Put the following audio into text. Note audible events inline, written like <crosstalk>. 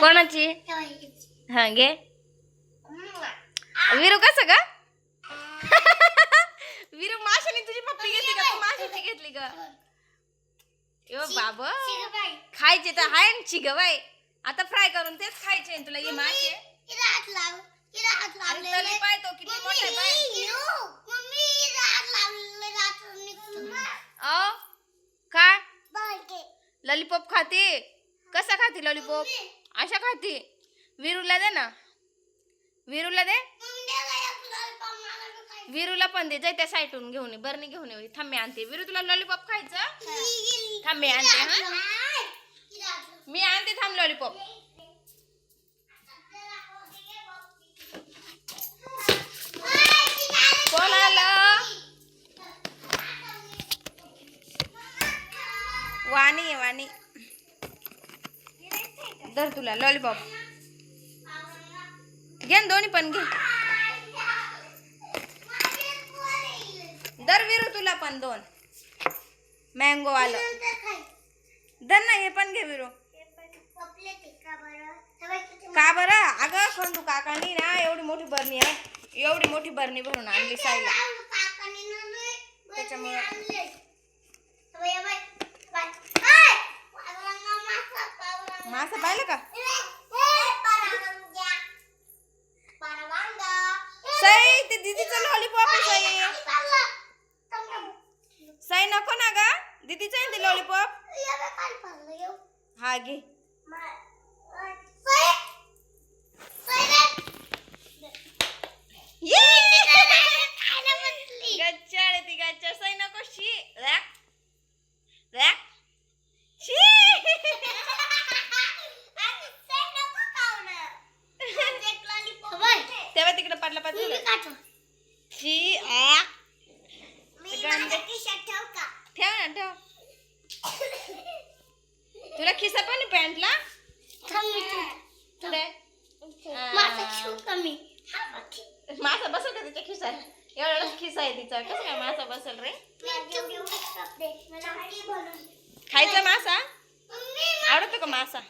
कोणाची? हा घे विरू कसं का <laughs> विरू माशाने तुझी पप्पी घेतली का? तू माशाची घेतली का यो बाब. खायचे तर हाय ना चिग बाई आता फ्राय करून तेच खायचे तुला ये मासे. अरे तरी पाय तो किती मोठा पाय. काय? लॉलीपॉप खाते? कसा खाते लॉलीपॉप? अशा खाती. विरूला दे ना. विरूला दे. विरूला पण दे. जाय त्या साईटून घेऊन ये. बरणी घेऊन ये थांबे आणते. विरू तुला लॉलीपॉप खायचं? थांबे आणते हा? मी आणते थांब लॉलीपॉप कोण आलं? वाणी वाणी. धर तुला लॉलीपॉप घे ना दोन्ही पण घे. दर विरू तुला पण दोन. मँगो आलं धर ना हे पण घे विरू. का बरं? अगं खंडू काकांनी ना एवढी मोठी बरणी आहे एवढी मोठी बरणी भरून आणली साईला. त्याच्यामुळे मासा पाहिलं का? सई ते दीदीचं लॉलीपॉप आहे सई. सई नको ना गा. दीदीचं आहे ते लॉलीपॉप हा घे. गच्चा रे ती गच्चा सई नको शी. रॅक. रॅक. पडला पाहिजे आ. ठेव ना ठेव. तुला खिसा पण पॅन्टला? पुढे मासा बसल का तिच्या खिसात एवढा खिसा आहे तिचा. कसं काय मासा बसल रे? खायचा मासा? आवडतो का मासा?